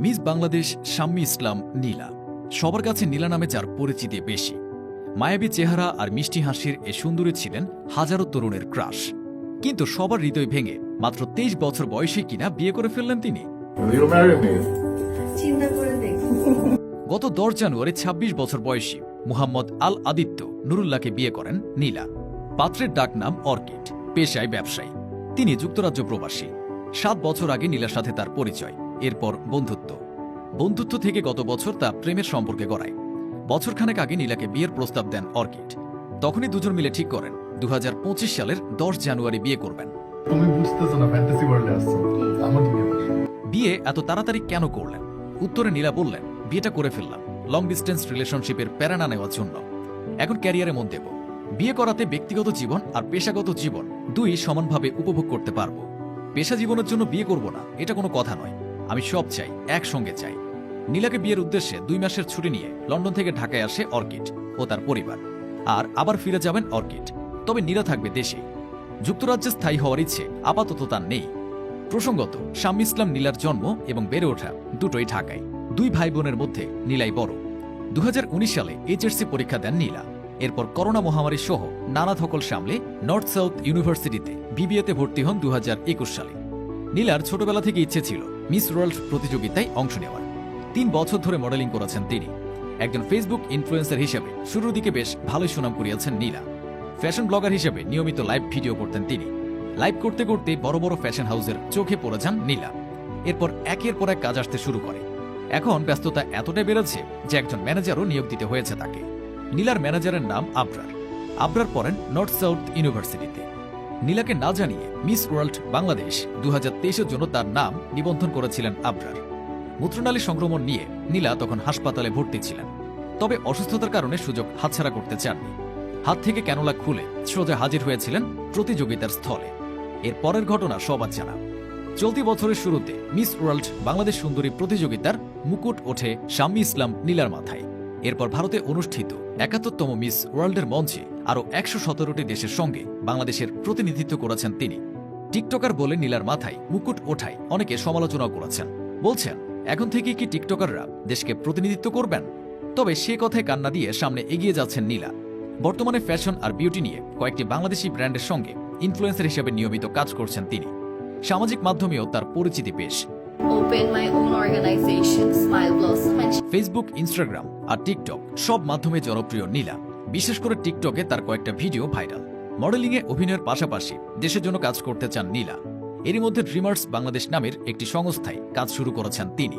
Miss Bangladesh Shammi Islam Nila. সবার কাছে নীলা নামে যার পরিচিতি বেশি। মায়াবী চেহারা আর মিষ্টি হাসির এ সুন্দরী ছিলেন হাজারো তরুণের ক্রাশ। কিন্তু সবার হৃদয় ভেঙে মাত্র তেইশ বছর বয়সে কিনা বিয়ে করে ফেললেন তিনি। গত দশ জানুয়ারি ২৬ বছর বয়সী মুহাম্মদ আল আদিত্য নুরুল্লাহকে বিয়ে করেন নীলা। পাত্রের ডাক নাম অর্কিড পেশায় ব্যবসায়ী। তিনি যুক্তরাজ্য প্রবাসী। সাত বছর আগে নীলার সাথে তার পরিচয় এরপর বন্ধুত্ব। বন্ধুত্ব থেকে গত বছর তা প্রেমের সম্পর্কে গড়ায়। বছরখানেক আগে নীলাকে বিয়ের প্রস্তাব দেন অর্কিড। তখনই দুজন মিলে ঠিক করেন দু হাজার পঁচিশ সালের দশ জানুয়ারি বিয়ে করবেন। তুমি বুঝতেছো না ফ্যান্টাসি ওয়ার্ল্ডে আসছো আমার বিয়ে এত তাড়াতাড়ি কেন করলেন? উত্তরে নীলা বললেন বিয়েটা করে ফেললাম। লং ডিস্টেন্স রিলেশনশিপের প্যারা না নেওয়ার জন্য। এখন ক্যারিয়ারে মন দেব। বিয়ে করাতে ব্যক্তিগত জীবন আর পেশাগত জীবন দুই সমানভাবে উপভোগ করতে পারব। পেশা জীবনের জন্য বিয়ে করব না, এটা কোনো কথা নয়। আমি সব চাই, একসঙ্গে চাই। নীলাকে বিয়ের উদ্দেশ্যে দুই মাসের ছুটি নিয়ে লন্ডন থেকে ঢাকায় আসে অর্কিড ও তার পরিবার। আর আবার ফিরে যাবেন অর্কিড। তবে নীলা থাকবে দেশে। যুক্তরাজ্যে স্থায়ী হওয়ার ইচ্ছে আপাতত তার নেই। প্রসঙ্গত শাম ইসলাম নীলার জন্ম এবং বেড়ে ওঠা দুটোই ঢাকায়। দুই ভাই বোনের মধ্যে নীলাই বড়। দু হাজার উনিশ সালে এইচএসসি পরীক্ষা দেন নীলা। এরপর করোনা মহামারী সহ নানা ধকল সামলে নর্থ সাউথ ইউনিভার্সিটিতে বিবিএতে ভর্তি হন দু হাজার একুশ সালে। নীলার ছোটবেলা থেকে ইচ্ছে ছিল মিস ওয়ার্ল্ড প্রতিযোগিতায় অংশ নেওয়ার। তিন বছর ধরে মডেলিং করেছেন তিনি। একজন ফেসবুক ইনফ্লুয়েন্সার হিসেবে শুরুর দিকে বেশ ভালোই সুনাম কুড়িয়েছেন নীলা। ফ্যাশন ব্লগার হিসেবে নিয়মিত লাইভ ভিডিও করতেন তিনি। লাইভ করতে করতে বড় বড় ফ্যাশন হাউসের চোখে পড়ে যান নীলা। এরপর একের পর এক কাজ আসতে শুরু করে। এখন ব্যস্ততা এতটাই বেড়েছে যে একজন ম্যানেজারও নিয়োগ দিতে হয়েছে তাকে। নীলার ম্যানেজারের নাম আবরার। আবরার পড়েন নর্থ সাউথ ইউনিভার্সিটিতে। নীলাকে না জানিয়ে মিস ওয়ার্ল্ড বাংলাদেশ দু হাজার জন্য তার নাম নিবন্ধন করেছিলেন আবরার। মূত্রনালী সংক্রমণ নিয়ে নীলা তখন হাসপাতালে ভর্তি ছিলেন। তবে অসুস্থতার কারণে সুযোগ হাতছাড়া করতে চাননি। হাত থেকে ক্যানোলা খুলে সোজা হাজির হয়েছিলেন প্রতিযোগিতার স্থলে। এর পরের ঘটনা সবার জানা। চলতি বছরের শুরুতে মিস ওয়ার্ল্ড বাংলাদেশ সুন্দরী প্রতিযোগিতার মুকুট ওঠে শাম্মী ইসলাম নীলার মাথায়। এরপর ভারতে অনুষ্ঠিত একাত্তরতম মিস ওয়ার্ল্ডের মঞ্চে আরও একশো সতেরোটি দেশের সঙ্গে বাংলাদেশের প্রতিনিধিত্ব করেছেন তিনি। টিকটকার বলে নীলার মাথায় মুকুট ওঠায় অনেকে সমালোচনাও করেছেন। বলছেন, এখন থেকে কি টিকটকাররা দেশকে প্রতিনিধিত্ব করবেন? তবে সে কথায় কান্না দিয়ে সামনে এগিয়ে যাচ্ছেন নীলা। বর্তমানে ফ্যাশন আর বিউটি নিয়ে কয়েকটি বাংলাদেশি ব্র্যান্ডের সঙ্গে ইনফ্লুয়েন্সার হিসেবে নিয়মিত কাজ করছেন তিনি। সামাজিক মাধ্যমেও তার পরিচিতি বেশ open my own organization, Smile Blossom Facebook Instagram R TikTok সব মাধ্যমে জনপ্রিয় নীলা। বিশেষ করে টিকটকে তার কয়েকটা ভিডিও ভাইরাল মডেলিংয়ে অভিনয়ের পাশাপাশি দেশের জন্য কাজ করতে চান নীলা। এরই মধ্যে ড্রিমার্স বাংলাদেশ নামের একটি সংস্থায় কাজ শুরু করেছেন তিনি।